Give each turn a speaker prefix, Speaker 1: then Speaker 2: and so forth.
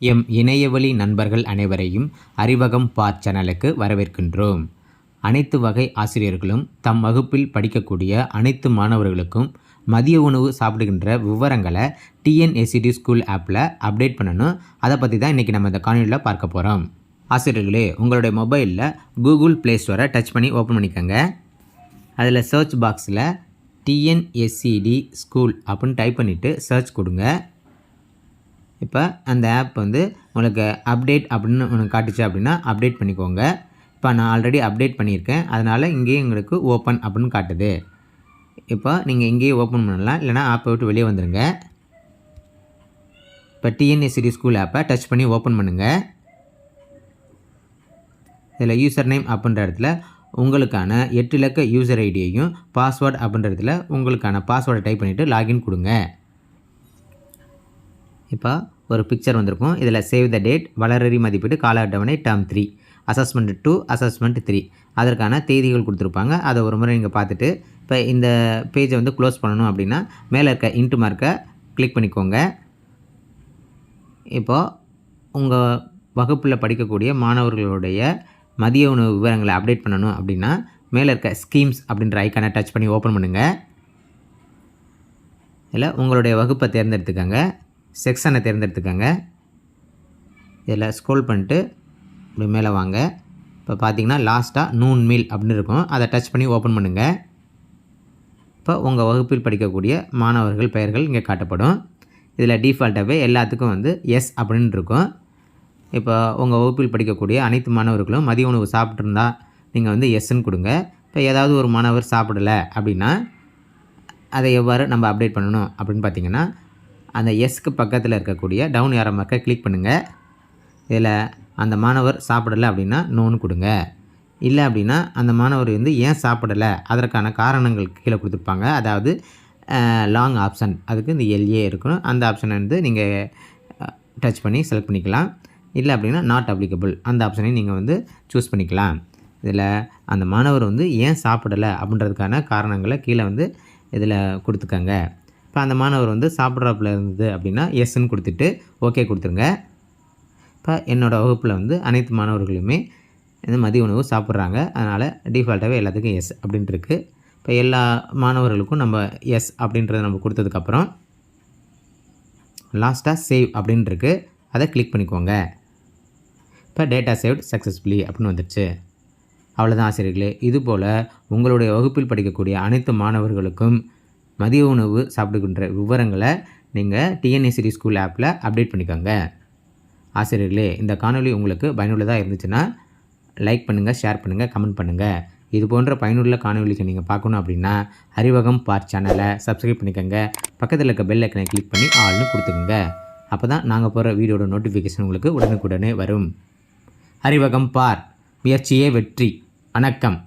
Speaker 1: M இணையவழி நண்பர்கள் அனைவரையும் அறிவகம் பா சேனலுக்கு வரவேற்கின்றோம். அனைத்து வகை ஆசிரியர்களும் தம் வகுப்பில் படிக்கக்கூடிய அனைத்து மாணவர்களுக்கும் மதிய உணவு சாப்பிடுகின்ற விவரங்களை டிஎன்எஸ்சிடி ஸ்கூல் ஆப்பில் அப்டேட் பண்ணணும். அதை பற்றி தான் இன்றைக்கி நம்ம இந்த காணொலியில் பார்க்க போகிறோம் ஆசிரியர்களே உங்களுடைய மொபைலில் கூகுள் ப்ளே ஸ்டோரை டச் பண்ணி ஓப்பன் பண்ணிக்கோங்க. அதில் சர்ச் பாக்ஸில் டிஎன்எஸ்சிடி ஸ்கூல் அப்படின்னு டைப் பண்ணிவிட்டு சர்ச் கொடுங்க. இப்போ அந்த ஆப் வந்து உங்களுக்கு அப்டேட் அப்படின்னு உனக்கு காட்டுச்சு அப்படின்னா அப்டேட் பண்ணிக்கோங்க. இப்போ நான் ஆல்ரெடி அப்டேட் பண்ணியிருக்கேன். அதனால் இங்கேயும் எங்களுக்கு ஓப்பன் அப்படின்னு காட்டுது. இப்போ நீங்கள் இங்கேயே ஓப்பன் பண்ணலாம். இல்லைனா ஆப்பை விட்டு வெளியே வந்துடுங்க இப்போ டிஎன்ஏசிடி ஸ்கூல் ஆப்பை டச் பண்ணி ஓப்பன் பண்ணுங்கள் இதில் யூசர் நேம் அப்படின்ற இடத்துல உங்களுக்கான எட்டு இலக்க யூசர் ஐடியையும் பாஸ்வேர்டு அப்படின்ற இடத்துல உங்களுக்கான பாஸ்வேர்டை டைப் பண்ணிவிட்டு லாகின் கொடுங்க. இப்போ ஒரு பிக்சர் வந்திருக்கும். இதில் சேவ் த டேட் வளரறி மதிப்பீடு கால அட்டவணை term three assessment two assessment three அதற்கான தேதிகள் கொடுத்துருப்பாங்க. அதை ஒரு முறை நீங்கள் பார்த்துட்டு இப்போ இந்த பேஜை வந்து க்ளோஸ் பண்ணணும் அப்படின்னா மேலே இருக்க இன்ட்டு மார்க்கை கிளிக் பண்ணிக்கோங்க. இப்போது உங்கள் வகுப்பில் படிக்கக்கூடிய மாணவர்களுடைய மதிய உணவு விவரங்களை அப்டேட் பண்ணணும் அப்படின்னா மேலே இருக்க ஸ்கீம்ஸ் அப்படின்ற ஐக்கானை டச் பண்ணி ஓப்பன் பண்ணுங்கள் இல்லை உங்களுடைய வகுப்பை தேர்ந்தெடுத்துக்கோங்க. செக்ஷனை தேர்ந்தெடுத்துக்கோங்க. இதில் ஸ்க்ரோல் பண்ணிட்டு இப்படி மேலே வாங்க. இப்போ பார்த்தீங்கன்னா லாஸ்ட்டாக நூன் மீல் அப்படின்னு இருக்கும். அதை டச் பண்ணி ஓப்பன் பண்ணுங்கள் இப்போ உங்கள் வகுப்பில் படிக்கக்கூடிய மாணவர்கள் பெயர்கள் இங்கே காட்டப்படும். இதில் டிஃபால்ட்டாகவே எல்லாத்துக்கும் வந்து எஸ் அப்படின்னு இருக்கும். இப்போ உங்கள் வகுப்பில் படிக்கக்கூடிய அனைத்து மாணவர்களும் மதிய உணவு சாப்பிட்ருந்தா நீங்கள் வந்து எஸ்ன்னு கொடுங்க. இப்போ ஏதாவது ஒரு மாணவர் சாப்பிடலை அப்படின்னா அதை எவ்வாறு நம்ம அப்டேட் பண்ணணும் அப்படின்னு பார்த்தீங்கன்னா அந்த எஸ்க்கு பக்கத்தில் இருக்கக்கூடிய டவுன் ஏரோ மார்க்கை கிளிக் பண்ணுங்கள் இதில் அந்த மாணவர் சாப்பிடலை அப்படின்னா நோன்னு கொடுங்க. இல்லை அப்படின்னா அந்த மாணவர் வந்து ஏன் சாப்பிடலை? அதற்கான காரணங்கள் கீழே கொடுத்துருப்பாங்க. அதாவது லாங் ஆப்ஷன் அதுக்கு இந்த எல்ஏ இருக்கணும். அந்த ஆப்ஷனை வந்து நீங்கள் டச் பண்ணி செலக்ட் பண்ணிக்கலாம். இல்லை அப்படின்னா நாட் அப்ளிகபிள் அந்த ஆப்ஷனையும் நீங்கள் வந்து சூஸ் பண்ணிக்கலாம். இதில் அந்த மாணவர் வந்து ஏன் சாப்பிடலை அப்படின்றதுக்கான காரணங்களை கீழே வந்து இதில் கொடுத்துக்கங்க. இப்போ அந்த மாணவர் வந்து சாப்பிட்றாப்புல இருந்தது அப்படின்னா எஸ்ன்னு கொடுத்துட்டு ஓகே கொடுத்துருங்க. இப்போ என்னோடய வகுப்பில் வந்து அனைத்து மாணவர்களுமே இந்த மதிய உணவு சாப்பிட்றாங்க. அதனால் டிஃபால்ட்டாகவே எல்லாத்துக்கும் எஸ் அப்படின்ட்டு இருக்குது இப்போ எல்லா மாணவர்களுக்கும் நம்ம எஸ் அப்படின்றத நம்ம கொடுத்ததுக்கப்புறம் லாஸ்ட்டாக சேவ் அப்படின்ட்டுருக்கு. அதை கிளிக் பண்ணிக்கோங்க. இப்போ டேட்டா சேவ்ட் சக்ஸஸ்ஃபுல்லி அப்படின்னு வந்துடுச்சு அவ்வளோதான் ஆசிரியர்களே. இதுபோல் உங்களுடைய வகுப்பில் படிக்கக்கூடிய அனைத்து மாணவர்களுக்கும் மதிய உணவு சாப்பிடுகின்ற விவரங்களை நீங்கள் டிஎன்ஏசிடி ஸ்கூல் ஆப்பில் அப்டேட் பண்ணிக்கோங்க. ஆசிரியர்களே இந்த காணொலி உங்களுக்கு பயனுள்ளதாக இருந்துச்சுன்னா லைக் பண்ணுங்கள் ஷேர் பண்ணுங்கள் கமெண்ட் பண்ணுங்கள் இது போன்ற பயனுள்ள காணொலிக்கு நீங்கள் பார்க்கணும் அப்படின்னா அறிவகம் பார் சேனலை சப்ஸ்கிரைப் பண்ணிக்கோங்க. பக்கத்தில் இருக்க பெல் ஐக்கனை கிளிக் பண்ணி ஆள்னு கொடுத்துக்கோங்க. அப்போ தான் நாங்கள் போகிற வீடியோட நோட்டிஃபிகேஷன் உங்களுக்கு உடனுக்குடனே வரும். அறிவகம் பார் முயற்சியே வெற்றி வணக்கம்.